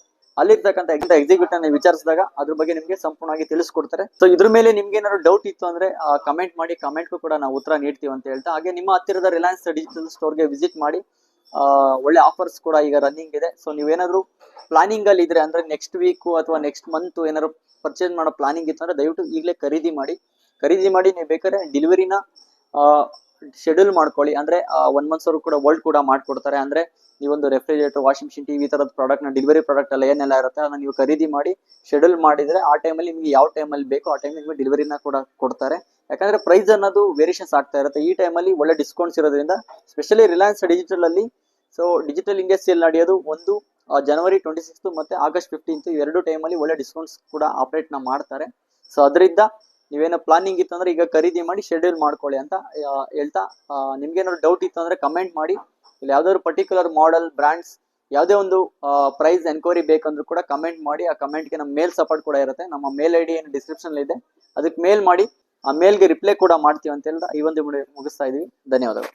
ಅಲ್ಲಿರ್ತಕ್ಕಂಥ ಎಕ್ಸಿಕ್ಯೂಟಿವ್ ವಿಚಾರಿಸಿದಾಗ ಅದ್ರ ಬಗ್ಗೆ ನಿಮಗೆ ಸಂಪೂರ್ಣವಾಗಿ ತಿಳಿಸ್ಕೊಡ್ತಾರೆ. ಸೊ ಇದ್ರ ಮೇಲೆ ನಿಮ್ಗೆ ಏನಾದ್ರು ಡೌಟ್ ಇತ್ತು ಅಂದ್ರೆ ಕಮೆಂಟ್ ಮಾಡಿ ಕಮೆಂಟ್ಗೂ ಕೂಡ ನಾವು ಉತ್ತರ ನೀಡ್ತೀವಿ ಅಂತ ಹೇಳ್ತಾ, ಹಾಗೆ ನಿಮ್ಮ ಹತ್ತಿರದ ರಿಲಯನ್ಸ್ ಡಿಜಿಟಲ್ ಸ್ಟೋರ್ಗೆ ವಿಸಿಟ್ ಮಾಡಿ ಒಳ್ಳೆ ಆಫರ್ಸ್ ಕೂಡ ಈಗ ರನ್ನಿಂಗ್ ಇದೆ. ಸೊ ನೀವೇನಾದ್ರು ಪ್ಲಾನಿಂಗ್ ಅಲ್ಲಿ ಇದ್ರೆ ಅಂದ್ರೆ ನೆಕ್ಸ್ಟ್ ವೀಕ್ ಅಥವಾ ನೆಕ್ಸ್ಟ್ ಮಂತ್ ಏನಾದ್ರು ಪರ್ಚೇಸ್ ಮಾಡೋ ಪ್ಲಾನಿಂಗ್ ಇತ್ತು ಅಂದ್ರೆ ದಯವಿಟ್ಟು ಈಗಲೇ ಖರೀದಿ ಮಾಡಿ ಖರೀದಿ ಮಾಡಿ ನೀವು ಬೇಕಾದ್ರೆ ಡೆಲಿವರಿನ ಶೆಡ್ಯೂಲ್ ಮಾಡ್ಕೊಳ್ಳಿ. ಅಂದ್ರೆ ಒನ್ ಮಂತ್ಸ್ ವರೆಗೂ ಕೂಡ ವರ್ಲ್ಡ್ ಕೂಡ ಮಾಡ್ಕೊಡ್ತಾರೆ. ಅಂದ್ರೆ, ನೀವೊಂದು ರೆಫ್ರಿಜರೇಟರ್ ವಾಷಿಂಗ್ ಮಿಷಿನ್ ಟಿವಿ ತರದ ಪ್ರಾಡಕ್ಟ್ನ ಡೆಲಿವರಿ ಪ್ರಾಡಕ್ಟ್ ಎಲ್ಲ ಏನೆಲ್ಲ ಇರುತ್ತೆ ಅದನ್ನ ನೀವು ಖರೀದಿ ಮಾಡಿ ಶೆಡ್ಯೂಲ್ ಮಾಡಿದ್ರೆ ಆ ಟೈಮಲ್ಲಿ ನಿಮ್ಗೆ ಯಾವ ಟೈಮಲ್ಲಿ ಬೇಕೋ ಆ ಟೈಮ್ ನಿಮಗೆ ಡೆಲಿವರಿನ ಕೂಡ ಕೊಡ್ತಾರೆ. ಯಾಕಂದ್ರೆ ಪ್ರೈಸ್ ಅನ್ನೋದು ವೇರಿಯೇಷನ್ಸ್ ಆಗ್ತಾ ಇರುತ್ತೆ. ಈ ಟೈಮಲ್ಲಿ ಒಳ್ಳೆ ಡಿಸ್ಕೌಂಟ್ಸ್ ಇರೋದ್ರಿಂದ ಸ್ಪೆಷಲಿ ರಿಲಯನ್ಸ್ ಡಿಜಿಟಲ್ ಅಲ್ಲಿ ಸೊ ಡಿಜಿಟಲ್ ಇಂಡಿಯಾ ಸೇಲ್ ನಡೆಯೋದು ಒಂದು ಜನವರಿ ಟ್ವೆಂಟಿ ಸಿಕ್ಸ್ತ್ ಮತ್ತೆ ಆಗಸ್ಟ್ ಫಿಫ್ಟೀನ್ತ್ ಎರಡು ಟೈಮಲ್ಲಿ ಒಳ್ಳೆ ಡಿಸ್ಕೌಂಟ್ಸ್ ಕೂಡ ಆಪರೇಟ್ನ ಮಾಡ್ತಾರೆ. ಸೊ ಅದರಿಂದ ನೀವೇನೋ ಪ್ಲಾನಿಂಗ್ ಇತ್ತು ಅಂದ್ರೆ ಈಗ ಖರೀದಿ ಮಾಡಿ ಶೆಡ್ಯೂಲ್ ಮಾಡ್ಕೊಳ್ಳಿ ಅಂತ ಹೇಳ್ತಾ ನಿಮ್ಗೇನಾದ್ರು ಡೌಟ್ ಇತ್ತು ಅಂದ್ರೆ ಕಮೆಂಟ್ ಮಾಡಿ. ಇಲ್ಲಿ, ಯಾವ್ದಾದ್ರು ಪರ್ಟಿಕ್ಯುಲರ್ ಮಾಡೆಲ್ ಬ್ರ್ಯಾಂಡ್ಸ್ ಯಾವುದೇ ಒಂದು ಪ್ರೈಸ್ ಎನ್ಕ್ವೈರಿ ಬೇಕಂದ್ರೂ ಕೂಡ ಕಮೆಂಟ್ ಮಾಡಿ, ಆ ಕಮೆಂಟ್ಗೆ ನಮ್ಮ ಮೇಲ್ ಸಪೋರ್ಟ್ ಕೂಡ ಇರುತ್ತೆ. ನಮ್ಮ ಮೇಲ್ ಐ ಡಿ ಏನು ಡಿಸ್ಕ್ರಿಪ್ಷನ್ ಇದೆ. ಅದಕ್ಕೆ ಮೇಲ್ ಮಾಡಿ, ಆ ಮೇಲ್ಗೆ ರಿಪ್ಲೈ ಕೂಡ ಮಾಡ್ತೀವಿ ಅಂತ ಹೇಳ್ತಾ ಈ ಒಂದು ಮುಗಿಸ್ತಾ ಇದೀವಿ ಧನ್ಯವಾದಗಳು.